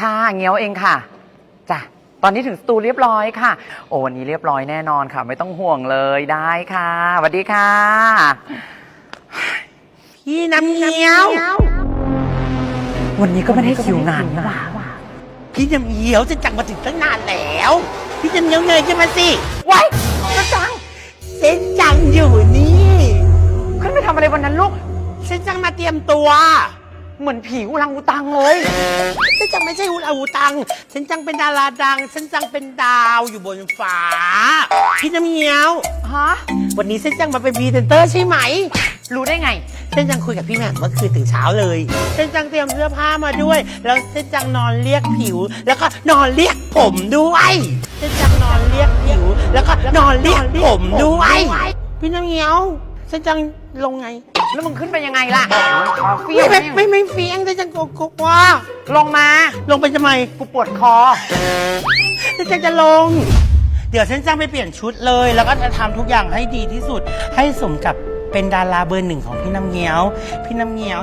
ค่ะเงี้ยวเองค่ะจ้ะตอนนี้ถึงสตูเรียบร้อยค่ะ โอ้วันนี้เรียบร้อยแน่นอนค่ะ ไม่ต้องห่วงเลยได้ค่ะสวัสดีค่ะ พี่น้ำเงี้ยว วันนี้ก็ไม่ได้คิวงานนะพี่น้ำเงี้ยวจะจังมาถึงตั้งนานแล้ว พี่น้ำเงี้ยวเงยขึ้นมาสิไว้กระจังเส้นจังอยู่นี่ขึ้นไปทำอะไรวันนั้นลูกเส้นจังมาเตรียมตัว เหมือนผีอุลังอุตังเลยเส้นจังไม่ใช่อุลาอูตังเส้นจังเป็นดาราดังเส้นจังเป็นดาวอยู่บนฟ้า พี่น้ำเงี้ยว ฮะ วันนี้เส้นจังมาเป็นพรีเซนเตอร์ใช่ไหม รู้ได้ไงเส้นจังคุยกับพี่แหม่มเมื่อคืนถึงเช้าเลยเส้นจังเตรียมเสื้อผ้ามาด้วย แล้วเส้นจังนอนเรียกผิว แล้วก็นอนเรียกผมด้วยเส้นจังนอนเรียกผิว แล้วก็นอนเรียกผมด้วย พี่น้ำเงี้ยวเส้นจังลงไง แล้วมึงขึ้นไปยังไงล่ะคอเฟี้ยไม่วไม่ไม่ไม่เฟียงเส้นจังกลัวลงมา ลงไปทำไมกูปวดคอเส้นจังจะลง เดี๋ยวเส้นจังไปเปลี่ยนชุดเลย แล้วก็จะทำทุกอย่างให้ดีที่สุด ให้สมกับเป็นดาราเบอร์หนึ่งของพี่น้ำเงี้ยว พี่น้ำเงี้ยว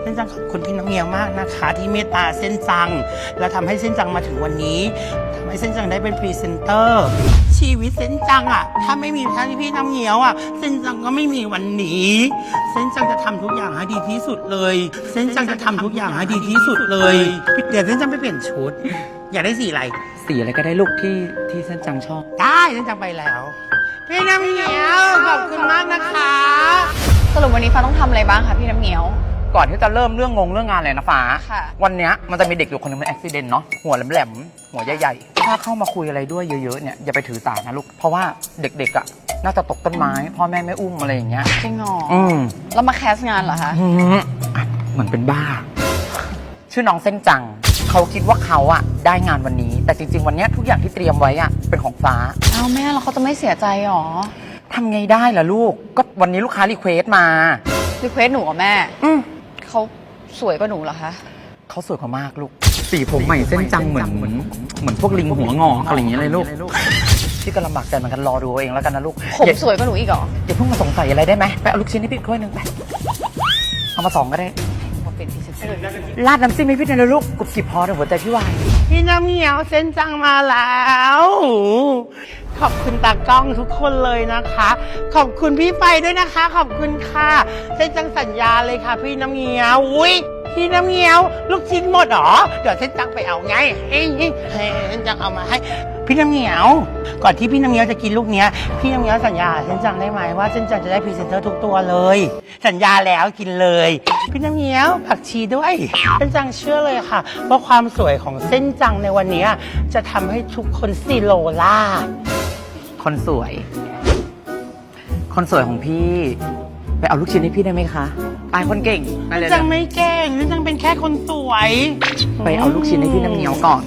เส้นจังขอบคุณพี่น้ำเงี้ยวมากนะคะ ที่เมตตาเส้นจัง แล้วทำให้เส้นจังมาถึงวันนี้ ทำให้เส้นจังได้เป็นพรีเซนเตอร์ ชีวิตเส้นจังอะถ้าไม่มีท่านพี่น้ำเงี้ยวอะเส้นจังก็ไม่มีวันนี้เส้นจังจะทำทุกอย่างให้ดีที่สุดเลยเส้นจังจะทำทุกอย่างให้ดีที่สุดเลยเดี๋ยวเส้นจังไปเปลี่ยนชุด อยากได้สีอะไร สีอะไรก็ได้ลูกที่ที่เส้นจังชอบ ได้เส้นจังไปแล้ว พี่น้ำเงี้ยวขอบคุณมากนะคะ สรุปวันนี้ฟ้าต้องทำอะไรบ้างคะพี่น้ำเงี้ยว ก่อนที่จะเริ่มเรื่องงงเรื่องงานเลยนะฟ้า ค่ะ วันเนี้ยมันจะมีเด็กอยู่คนหนึงเป็นอุบิเหตุเนาะหัวแหลมๆหัวใหญ่ๆ ถ้าเข้ามาคุยอะไรด้วยเยอะๆเนี่ยอย่าไปถือสานะลูก เพราะว่าเด็กๆอะน่าจะตกต้นไม้ พ่อแม่ไม่อุ้มอะไรอย่างเงี้ย จริงเหรออืมแล้วมาแคสงานเหรอคะอืมอะเหมือนเป็นบ้า ชื่อน้องเส้นจัง เขาคิดว่าเขาอะได้งานวันนี้ แต่จริง ๆ วันเนี้ยทุกอย่างที่เตรียมไว้อะเป็นของฟ้าเอาแม่แล้วเขาจะไม่เสียใจหรอทำไงได้ล่ะลูก ก็วันนี้ลูกค้ารีเควสมา รีเควสหนูอะแม่ อืมเขาสวยกว่าหนูเหรอคะ เขาสวยกว่ามากลูก สีผมใหม่เส้นจังเหมือนเหมือนเหมือนพวกลิงหัวงอกอะไรอย่างเงี้ยเลยลูกพี่ก็ลำบากใจเหมือนกันรอดูเอาเองแล้วกันนะลูกผมอย่าสวยกว่าหนูอีกเหรออย่าเพิ่งมาสงสัยอะไรได้ไหมไปเอาลูกชิ้นให้พี่ถ้วยหนึ่งไปเอามาสองก็ได้มาเป็นพรีเซนเตอร์ราดน้ำจิ้มให้พี่หน่อยนะลูกกรุบกริบพอเดี๋ยวหัวใจพี่วายพี่น้ำเงี้ยวเส้นจังมาแล้ว ขอบคุณตากล้องทุกคนเลยนะคะ ขอบคุณพี่ไฟด้วยนะคะ ขอบคุณค่ะ เส้นจังสัญญาเลยค่ะ พี่น้ำเงี้ยวอุ้ย พี่น้ำเงี้ยว ลูกชิ้นหมดเหรอ เดี๋ยวเส้นจังไปเอาไงเฮ้ยเฮ้ยเฮ้ยเส้นจังเอามาให้ พี่น้ำเงี้ยว ก่อนที่พี่น้ำเงี้ยวจะกินลูกเนี้ย พี่น้ำเงี้ยวสัญญาเส้นจังได้ไหมว่าเส้นจังจะได้พรีเซนเตอร์ทุกตัวเลย สัญญาแล้วกินเลย พี่น้ำเงี้ยวผักชีด้วยเส้นจังเชื่อเลยค่ะว่าความสวยของเส้นจังในวันนี้จะทำให้ทุกคนซีโรล่า คนสวย คนสวยของพี่ ไปเอาลูกชิ้นให้พี่ได้ไหมคะไปคนเก่งไปเลยจังไม่เก่งเส้นจังเป็นแค่คนสวย ไปเอาลูกชิ้นให้พี่น้ำเงี้ยวก่อน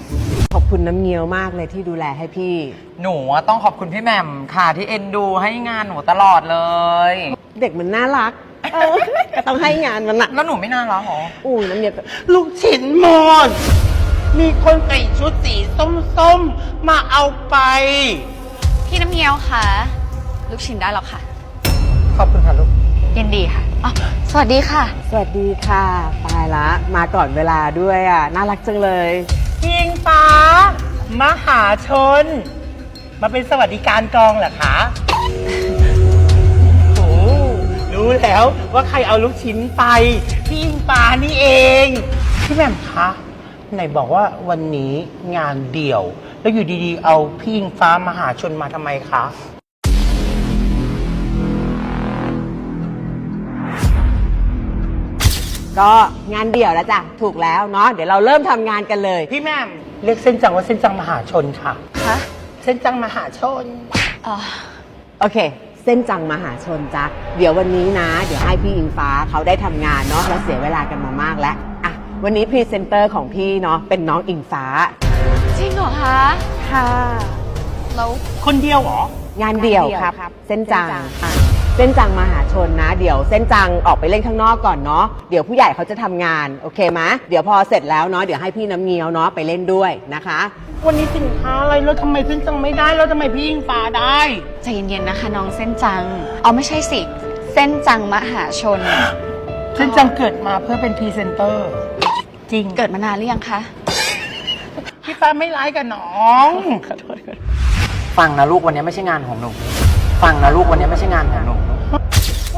ขอบคุณน้ำเงี้ยวมากเลยที่ดูแลให้พี่ หนูอะต้องขอบคุณพี่แหม่มค่ะที่เอ็นดูให้งานหนูตลอดเลย เด็กมันน่ารักเออก็ต้องให้งานมันนะแล้วหนูไม่น่ารักหรออู้น้ำเงี้ยวก็ลูกชิ้นหมด มีคนใส่ชุดสีส้มๆมาเอาไป พี่น้ำเงี้ยวคะลูกชิ้นได้แล้วค่ะ ขอบคุณค่ะลูก ยินดีค่ะอ๋อสวัสดีค่ะ สวัสดีค่ะ ตายละ มาก่อนเวลาด้วยอะ น่ารักจังเลยพิงฟ้า มหาชน มาเป็นสวัสดิการกองเหรอคะโอ้รู้แล้วว่าใครเอาลูกชิ้นไป พี่อิงฟ้านี่เอง พี่แหม่มคะไหนบอกว่าวันนี้งานเดี่ยว แล้วอยู่ดีๆ เอาพี่อิงฟ้ามหาชนมาทำไมคะ ก็งานเดี่ยวแล้วจ้ะถูกแล้วเนาะเดี๋ยวเราเริ่มทำงานกันเลย พี่แหม่มเรียกเส้นจังว่าเส้นจังมหาชนค่ะ คะเส้นจังมหาชน อ๋อโอเค เส้นจังมหาชนจ้ะเดี๋ยววันนี้นะ เดี๋ยวให้พี่อิงฟ้าเขาได้ทำงานเนาะเราเสียเวลากันมามากแล้วอะวันนี้พรีเซนเตอร์ของพี่เนาะเป็นน้องอิงฟ้าจริงเหรอคะค่ะ แล้ว คนเดียวเหรอ งานเดี่ยวครับ เส้นจังอะ เส้นจังมหาชนนะ เดี๋ยวเส้นจังออกไปเล่นข้างนอกก่อนเนาะเดี๋ยวผู้ใหญ่เขาจะทำงานโอเคไหมเดี๋ยวพอเสร็จแล้วเนาะเดี๋ยวให้พี่น้ำเงี้ยวเนาะไปเล่นด้วยนะคะ วันนี้สินค้าอะไรแล้วทำไมเส้นจังไม่ได้แล้วทำไมพี่อิงฟ้าได้ ใจเย็นๆนะคะน้องเส้นจัง เอาไม่ใช่สิ เส้นจังมหาชน เส้นจังเกิดมาเพื่อเป็นพรีเซนเตอร์ จริงเกิดมานานหรือยังคะ พี่ฟ้าไม่ร้ายกับน้อง ฟังนะลูกวันนี้ไม่ใช่งานของหนู ฟังนะลูกวันนี้ไม่ใช่งานของหนู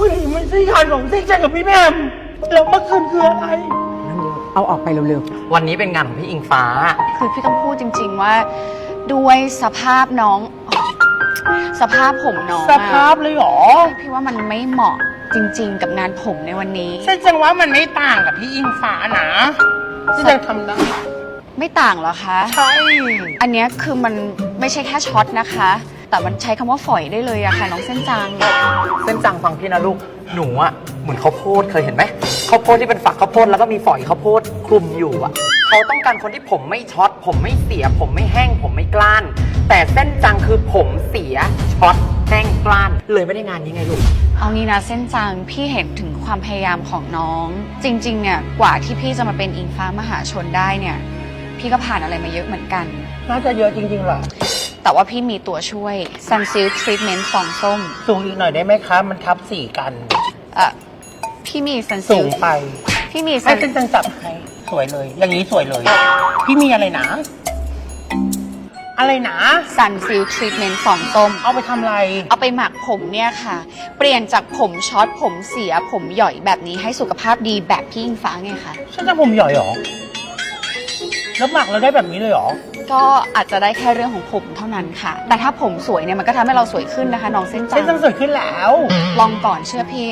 อุ้ยไม่ใช่งานของเซ็กชันกับพี่แหมมแล้วเมื่อคืนคืออะไร เอาออกไปเร็ววันนี้เป็นงานของพี่อิงฟ้า คือพี่ต้องพูดจริง ๆ ว่า ด้วยสภาพน้อง สภาพผมน้องสอะภาพเลยเหรอพี่ว่ามันไม่เหมาะจริง ๆ กับงานผมในวันนี้เส้นจังว่ามันไม่ต่างกับพี่อิงฟ้านะที่จะทำได้ไม่ต่างเหรอคะ ใช่ อันเนี้ยคือมันไม่ใช่แค่ช็อตนะคะ แต่มันใช้คำว่าฝอยได้เลยอะค่ะน้องเส้นจัง เส้นจังฟังพี่นะลูก หนูอะเหมือนข้าวโพดเคยเห็นไหมข้าวโพดที่เป็นฝักข้าวโพดแล้วก็มีฝอยข้าวโพดคลุมอยู่อะเขาต้องการคนที่ผมไม่ช็อต ผมไม่เสีย ผมไม่แห้ง ผมไม่กล้าน แต่เส้นจังคือผมเสียช็อตแห้งกล้าน เลยไม่ได้งานนี้ไงลูก เอางี้นะเส้นจังพี่เห็นถึงความพยายามของน้อง จริง ๆ เนี่ยกว่าที่พี่จะมาเป็นอิงฟ้ามหาชนได้เนี่ย พี่ก็ผ่านอะไรมาเยอะเหมือนกัน น่าจะเยอะจริงๆเหรอ แต่ว่าพี่มีตัวช่วย Sunsilk Treatment ฟองส้ม สูงอีกหน่อยได้ไหมคะ มันทับสี่กัน เอ่อพี่มีสู Sunsilk งไปพี่มีให้ Sun เส้นจังจับให้สวยเลย อย่างนี้สวยเลย พี่มีอะไรนะ อะไรนะ Sunsilk Treatment ฟองส้ม เอาไปทำอะไร เอาไปหมักผมเนี่ยค่ะ เปลี่ยนจากผมช็อตผมเสียผมหย่อยแบบนี้ให้สุขภาพดีแบบพี่อิงฟ้าไงคะ ฉันจะผมหย่อยเหรอ แล้วหมักแล้วได้แบบนี้เลยเหรอ ก็อาจจะได้แค่เรื่องของผมเท่านั้นค่ะ แต่ถ้าผมสวยเนี่ยมันก็ทำให้เราสวยขึ้นนะคะน้องเส้นจัเส้นจังงสวยขึ้นแล้ว ลองก่อนเชื่อพี่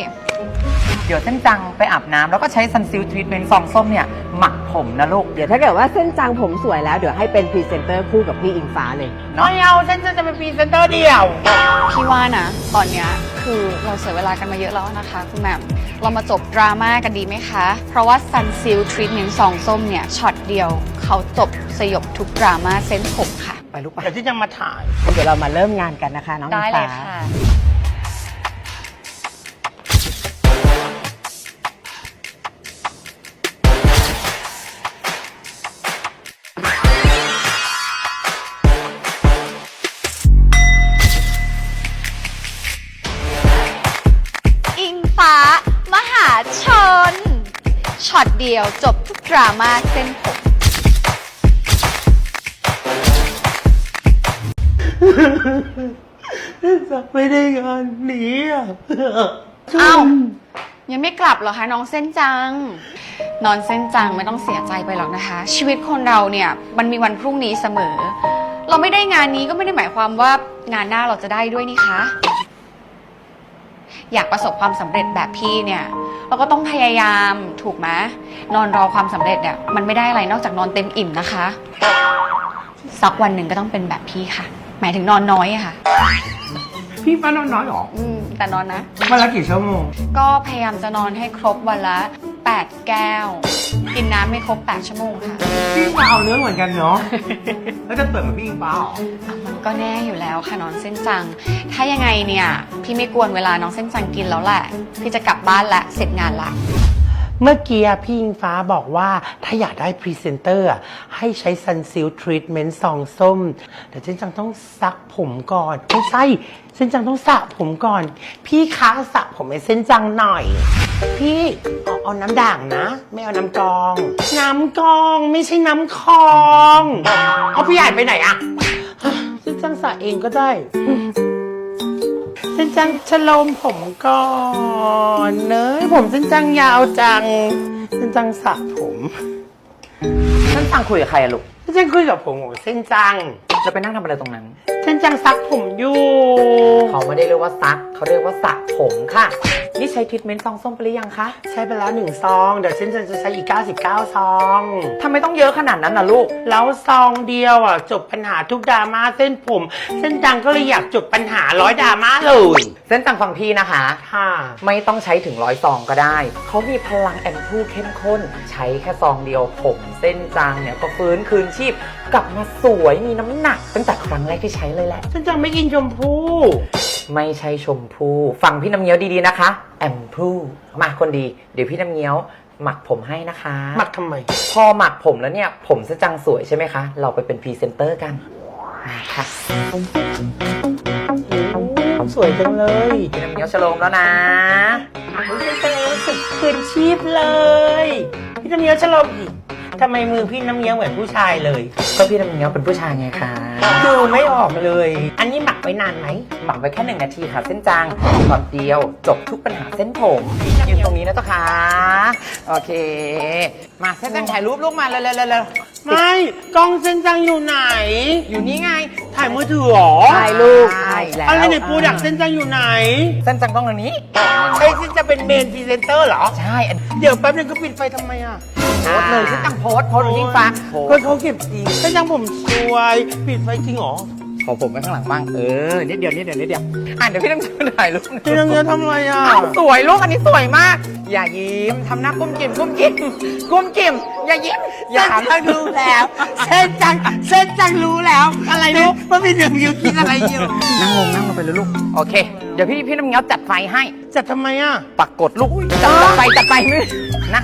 เดี๋ยวเส้นจังไปอาบน้ำแล้วก็ใช้ซันซิลทรีทเมนต์ซองส้มเนี่ยหมักผมนะลูกๆเดี๋ยวถ้าเกิดว่าเส้นจังผมสวยแล้ว เดี๋ยวให้เป็นพรีเซนเตอร์คู่กับพี่อิงฟ้าเลยเนาะไม่เอาเส้นจังจะเป็นพรีเซนเตอร์เดียว พี่ว่านะ ตอนเนี้ยคือเราเสียเวลากันมาเยอะแล้วนะคะคุณแหม่มเรามาจบดราม่ากันดีไหมคะ เพราะว่า Sunsilk Treatment ซองส้มเนี่ยช็อตเดียวเขาจบสยบทุกดราม่าเส้นผมค่ะ ไปลูกไปเดี๋ยวที่จะมาถ่าย เดี๋ยวเรามาเริ่มงานกันนะคะ น้องอิได้งเลฟ้ายค่ะ ดียวจบทุกดราม่าเส้นผม จะไม่ได้งานนี้อะเอ้า ยังไม่กลับเหรอคะน้องเส้นจัง นอนเส้นจังไม่ต้องเสียใจไปหรอกนะคะ ชีวิตคนเราเนี่ยมันมีวันพรุ่งนี้เสมอ เราไม่ได้งานนี้ก็ไม่ได้หมายความว่างานหน้าเราจะได้ด้วยนี่คะ อยากประสบความสำเร็จแบบพี่เนี่ย เราก็ต้องพยายามถูกไหมนอนรอความสำเร็จเนี่ยมันไม่ได้อะไรนอกจากนอนเต็มอิ่มนะคะสักวันหนึ่งก็ต้องเป็นแบบพี่ค่ะ หมายถึงนอนน้อยอะค่ะ พี่ฟ้านอนน้อยเหรอ อืมแต่นอนนะวันละกี่ชั่วโมงก็พยายามจะนอนให้ครบวันละ 8 แก้ว กินน้ำไม่ครบ 8 ชั่วโมงค่ะพี่ฟ้าเอาเรื่องเหมือนกันเนาะ แล้วจะเปิดเหมือนพี่อิงฟ้าเหรออะมันก็แน่อยู่แล้วค่ะน้องเส้นจัง ถ้ายังไงเนี่ย พี่ไม่กวนเวลาน้องเส้นจังกินแล้วแหละ พี่จะกลับบ้านละเสร็จงานละ เมื่อกี้อะพี่อิงฟ้าบอกว่าถ้าอยากได้พรีเซนเตอร์อะให้ใช้ซันซิลทรีทเมนต์ซองส้มแต่เส้นจังต้องซักผมก่อนไม่ใช่เส้นจังต้องสระผมก่อน พี่คะสระผมให้เส้นจังหน่อย พี่เอาเอาน้ำด่างนะ ไม่เอาน้ำกรอง น้ำกรองไม่ใช่น้ำคลอง เอาพี่ใหญ่ไปไหนอะเส้นจังสระเองก็ได้เส้นจังชะโลมผมก่อนเนยผมเส้นจังยาวจังเส้นจังสระผมเส้นจังคุยกับใครอะลูกเส้นจังคุยกับผมของเส้นจังจะไปนั่งทำอะไรตรงนั้นเส้นจังซักผมอยู่ เขาไม่ได้เรียกว่าซัก เขาเรียกว่าสระผมค่ะ นี่ใช้ทรีทเมนต์ซองส้มไปหรือยังคะ ใช้ไปแล้วหนึ่งซอง เดี๋ยวเส้นจังจะใช้อีก 99 ซองทำไมต้องเยอะขนาดนั้นนะลูก แล้วซองเดียวอะ จบปัญหาทุกดราม่าเส้นผม เส้นจังก็เลยอยากจบปัญหาร้อยดราม่าเลยเส้นจังฟังพี่นะคะ ค่ะ ไม่ต้องใช้ถึงร้อยซองก็ได้ เขามีพลังแอมพูเข้มข้น ใช้แค่ซองเดียวผม เส้นจังเนี่ยก็ฟื้นคืนชีพ กลับมาสวยมีน้ำหนัก ตั้งแต่ครั้งแรกที่ใช้เลยแหละเส้นจังไม่กินชมพู่ ไม่ใช่ชมพู่ ฟังพี่น้ำเงี้ยวดีๆนะคะ แอมพูมาคนดี เดี๋ยวพี่น้ำเงี้ยว หมักผมให้นะคะ หมักทำไม พอหมักผมแล้วเนี่ย ผมจะจังสวยใช่ไหมคะ เราไปเป็นพรีเซนเตอร์กันมาค่ะสวยจังเลยพี่น้ำเงี้ยวฉลมแล้วนะเส้นจังรู้สึกคืนชีพเลย พี่น้ำเงี้ยวจะลงอีก ทำไมมือพี่น้ำเงี้ยวเหมือนผู้ชายเลย ก็พี่น้ำเงี้ยวเป็นผู้ชายไงคะดูไม่ออกเลย อันนี้หมักไว้นานไหมหมักไว้แค่หนึ่งนาทีค่ะ เส้นจังตอนเดียว จบทุกปัญหาเส้นผมยืนตรงนี้นะเจ้าค่ะโอเค มาเส้นจังถ่ายรูปลูกมาเร็วๆๆไม่ กล้องเส้นจังอยู่ไหนๆอยู่นี่ไง ถ่ายมือถือเหรอใช่ลูกใช่แล้วอะไรเนี่ยปูดักเส้นจังอยู่ไหน เส้นจังต้องตรงนี้ไอ้เส้นจะเป็นเมนพรีเซนเตอร์เหรอ ใช่อันเดี๋ยวแป๊บนึงก็ปิดไฟทำไมอะ โพสต์เลยเส้นจังโพสต์โพสต์ลงยิ่งฟ้าโพสก็ต์เขาเก็บจริงเส้นจังผมสวยปิดไฟจริงเหรอขอผมไว้ข้างหลังบ้างเออนิดเดียวนิดเดียวนิดเดียวอะเดี๋ยวพี่น้ำจะถ่ายรูปพี่น้ำเงี้ยวทำอะไรอะอ้าวสวยลูกอันนี้สวยมาก อย่ายิ้มทำหน้ากุ้มกิ่มกุ้มกิ่มกุ้มกิ่มอย่ายิ้มอย่าเส้นจังรู้แล้วเส้นจังเส้นจังรู้แล้ว อะไรรู้ว่าพี่น้ำเงี้ยวคิดอะไรอยู่นั่งลงนั่งลงไปเลยลูกโอเค เดี๋ยวพี่พี่น้ำเงี้ยวจัดไฟให้จะทำไมอะปักกดลูกจัดไฟจัดไฟนะ